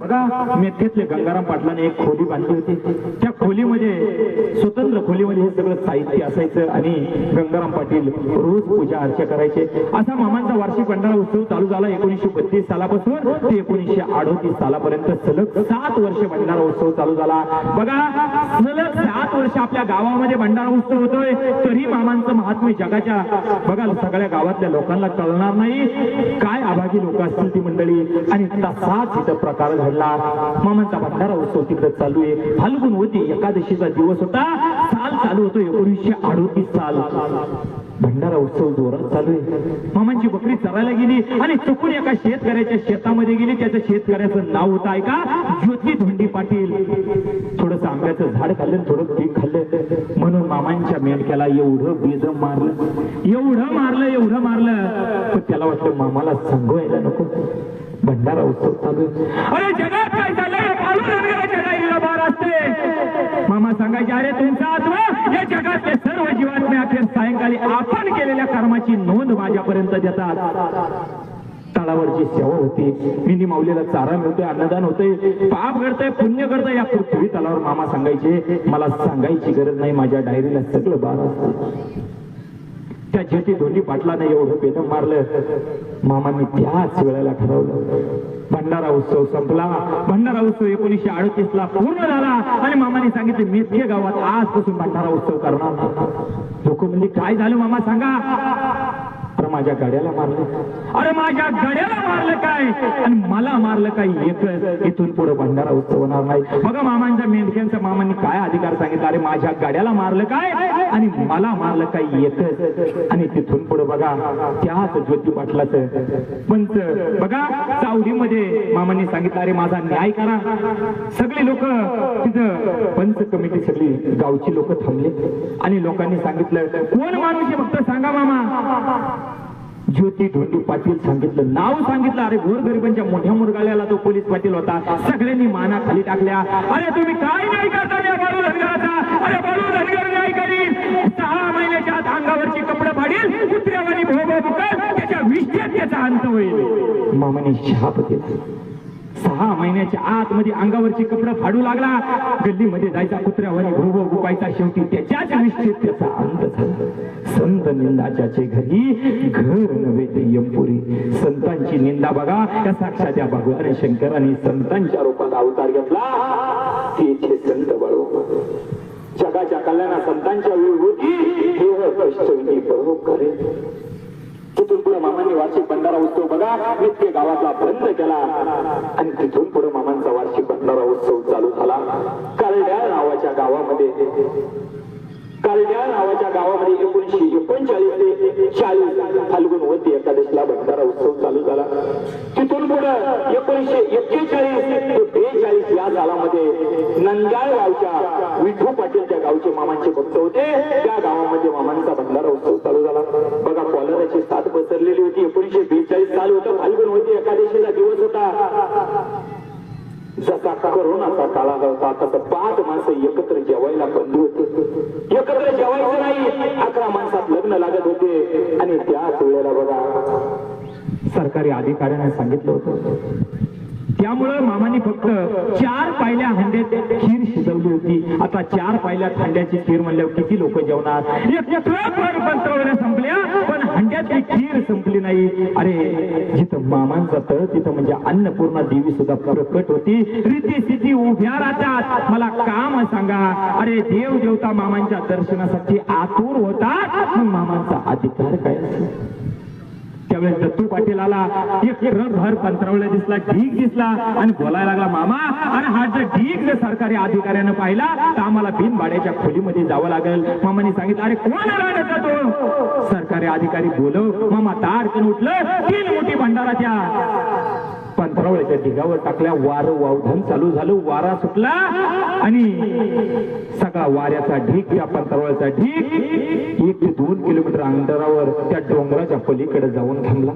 बघा मेथेतले गंगाराम पाटलाने एक खोली बांधली होती. त्या खोलीमध्ये स्वतंत्र खोलीमध्ये हे सगळं साहित्य असायचं आणि गंगाराम पाटील रोज पूजा अर्चा करायचे. असा मामांचा वार्षिक भंडारा उत्सव चालू झाला एकोणीसशे बत्तीस सालापासून ते एकोणीसशे अडोतीस सालापर्यंत. सलग सात वर्ष भंडारा उत्सव चालू झाला. बघा सलग सात वर्ष आपल्या गावामध्ये भंडारा उत्सव होतोय. तरी मामांचं महात्म्य जगाच्या बघा सगळ्या गावातल्या लोकांना कळणार नाही. काय अभागी लोक असतील ती मंडळी? आणि तसाच इथं प्रकार घडला मामांचा भंडारा उत्सव तिकडे चालू आहे. फाल्गुन होती एकादशीचा दिवस होता. साल चालू होतो एकोणीसशे अडोतीस साल. भंडारा उत्सव जोरात चालू आहे. मामांची बकरी चरायला गेली आणि चुकून एका शेतकऱ्याच्या शेतामध्ये गेली. त्याच्या शेतकऱ्याचं नाव होतं ऐका ज्योती धोंडी पाटील. थोडस आंब्याचं झाड खाल्लं थोडं पीक खाल्लं. म्हणून मामांच्या मेंढक्याला एवढं बीज मारलं. एवढं मारलं एवढं मारलं. पण त्याला वाटलं मामाला सांगवायला नको. भंडारा उत्सव चालू अरे जगात काय चाललंय बार असते मामा सांगायचे अरे तुमचा आत्मा या जगातले सर्व जीवात्मे अखेर सायंकाळी आपण केलेल्या कर्माची नोंद माझ्यापर्यंत देतात. तळावरची सेवा होते मिनी माऊलीला चारा मिळतोय अन्नदान होते पाप करताय पुण्य करताय या पृथ्वी तलावर मामा सांगायचे मला सांगायची गरज नाही माझ्या डायरीला सगळं बार असतं. त्या झेटी दोन्ही पाटलाने एवढं बेदम मारलं. मामांनी त्याच वेळेला ठरवलं. भंडारा उत्सव संपला. भंडारा उत्सव एकोणीशे अडतीस ला पूर्ण झाला आणि मामाने सांगितले मेथके गावात आजपासून भंडारा उत्सव करणार लोक म्हणजे काय झालं मामा सांगा. माझ्या गड्याला मारलं. अरे माझ्या गड्याला मारलं काय? आणि मला मारलं काय? एकच. इथून पुढे भंडारा उत्सव होणार नाही. बघा मामांच्या मेंढक्यांचा मामांनी काय अधिकार सांगितला? अरे माझ्या गड्याला मारलं काय? आणि मला मारलं काय? एकच. आणि तिथून पुढे बघा त्याच ज्योती पाटलाच. पंच बघा चावडीमध्ये मामांनी सांगितलं अरे माझा न्याय करा. सगळे लोक तिथं पंच कमिटी सगळी गावची लोक थांबले. आणि लोकांनी सांगितलं कोण माणूस फक्त सांगा मामा. ज्योती धोंडी पाटील सांगितलं. नाव सांगितलं. अरे गोरगरिबांच्या मोठ्या मुरगाळ्याला तो पोलीस पाटील होता. सगळ्यांनी माना खाली टाकल्या. अरे तुम्ही काय नाही करता बाळू धनगराचा? अरे बाळू धनगर नाही करील सहा महिन्याच्या आत अंगावरची कपडे फाडील. कुत्र्यावानी भोबा बुकल त्याच्या विष्ठ्यात त्याचा अंत होईल. मामाने शाप दिला. सहा महिन्याच्या आतमध्ये अंगावरची कपडे फाडू लागला. गल्लीमध्ये जायचा कुत्र्यावानी भोबो बुकायचा शेवटी त्याच्याच विष्ठेत त्याचा अंत झाला. संत निंदाच्याचे घरी घर नव्हे यमपुरी. संतांची निंदा बघा. त्या साक्षात या भगवान शंकराने संतांच्या रूपात अवतार घेतला. तेथे संत बळो. जगाच्या कल्याणा संतांच्या विभूती. देह कष्टविनी परोपकारे तिथून पुढे मामांनी वार्षिक भंडारा उत्सव बघा. नित्य गावातला बंद केला. आणि तिथून पुढे मामांचा वार्षिक भंडारा उत्सव चालू झाला. कालड्या नावाच्या गावामध्ये. कल्याण नावाच्या गावामध्ये एकोणीशे एकोणचाळीस ते चाळीस फाल्गुन होती. एकादशीला भंडारा उत्सव चालू झाला. तिथून पुढे एकोणीशे एक्केचाळीस ते बेचाळीस या सालामध्ये नंदाळ गावच्या विठू पाटीलच्या गावचे मामांचे भक्त होते. त्या गावामध्ये मामांचा भंडारा उत्सव चालू झाला. बघा कॉलराची साथ पसरलेली होती. एकोणीशे वीस साल होतं फाल्गुन होती एकादशीचा दिवस होता जसा करोनाचा काळा आला होता तसं पाच माणसं एकत्र जेवायला बंदी होते. एकत्र जेवायचं नाही अकरा माणसात लग्न लागत होते. आणि त्याच वेळेला बघा सरकारी अधिकाऱ्याने सांगितलं होतं. त्यामुळं मामाने फक्त चार पायल्या हंड्यात खीर शिजवली होती. आता चार पायल्या हंड्याची खीर म्हणल्यावर किती लोक जेवणार? संपल्या पण हंड्यातली खीर संपली नाही. अरे जिथं मामांचा तळ तिथं म्हणजे अन्नपूर्णा देवी सुद्धा प्रकट होती. रीती स्थिती उभ्या राहतात. मला काम सांगा. अरे देव देवता मामांच्या दर्शनासाठी आतुर होता मग मामांचा अधिकार काय त्यावेळेस दत्तू पाटील आला. एक रणभर पंतरवल्या दिसला ढीक दिसला आणि बोलायला लागला मामा आणि हा जर ढीक जर सरकारी अधिकाऱ्यानं पाहिला तर आम्हाला बिन भाड्याच्या खोलीमध्ये जावं लागेल. मामाने सांगितलं अरे कोण आला तो सरकारी अधिकारी बोलव मामा ताडकन उठलं तीन मोठी भंडाराच्या. ढिगावर टाकल्या वार वावधन चालू झालं वारा सुटला. आणि सगळा वाऱ्याचा ढीक त्या पंतरावळ्याचा ढीक एक ते दोन किलोमीटर अंतरावर त्या डोंगराच्या पलीकडे जाऊन थांबला.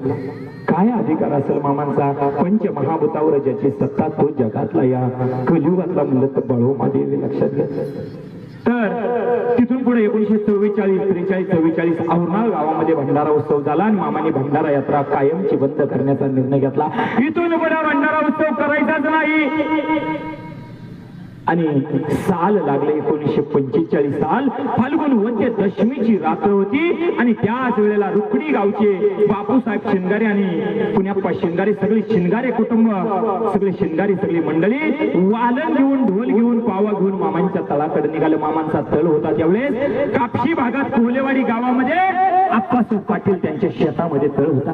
काय अधिकार असेल मामांचा? पंच महाभूतावर ज्याची सत्ता तो जगातला या कलियुगातला म्हणलं तर बळोमा देवी लक्षात घ्या तर तिथून पुढे एकोणीशे चव्वेचाळीस त्रेचाळीस चव्वेचाळीस औरनाळ गावामध्ये भंडारा उत्सव झाला आणि मामाने भंडारा यात्रा कायमची बंद करण्याचा निर्णय घेतला. इथून पुढे भंडारा उत्सव करायचाच नाही. आणि साल लागले एकोणीसशे पंचेचाळीस साल. फाल्गुन वंद्य दशमीची रात्र होती आणि त्याच वेळेला रुकडी गावचे बापूसाहेब शिंगारे आणि पुण्याप्पा शिंगारे सगळे शिंगारे कुटुंब सगळे शिंगारी सगळी मंडळी वालन घेऊन ढोल घेऊन पावा घेऊन मामांच्या तळाकडे निघाले. मामांचा तळ होता त्यावेळेस. कापशी भागात कोलेवाडी गावामध्ये आप्पासाहेब पाटील त्यांच्या शेतामध्ये तळ होता.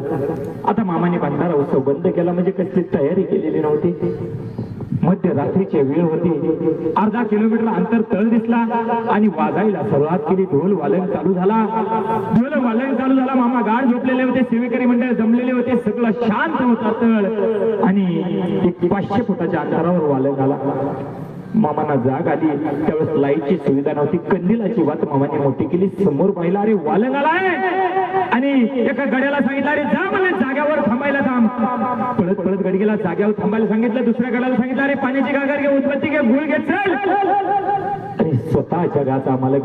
आता मामाने भंडारा उत्सव बंद केला. म्हणजे कसली तयारी केलेली नव्हती. मध्यरात्रीची वेळ होती. अर्धा किलोमीटर अंतर तळ दिसला आणि वाजायला सुरुवात केली. ढोल वालन चालू झाला. ढोल वालन चालू झाला. मामा गाड झोपलेले होते. सेवेकरी मंडळ जमलेले होते. सगळं शांत होता तळ. आणि एक पाचशे फुटाच्या अंतरावर वालन झाला. मामांना जाग आली. त्यावेळेस लाईटची सुविधा नव्हती. कंदिलाची वात मामाने मोठी केली. समोर पाहिला अरे वालन आलाय. आणि एका गड्याला सांगितलं अरे जा मला जाग्यावर थांबायला थांब. पळत पळत गडगेला जाग्यावर थांबायला सांगितलं दुसऱ्या गड्याला सांगितलं अरे पाण्याची गागर घे उत्पत्ती घे गुळ घे चल. आणि स्वतः जगाचा मालक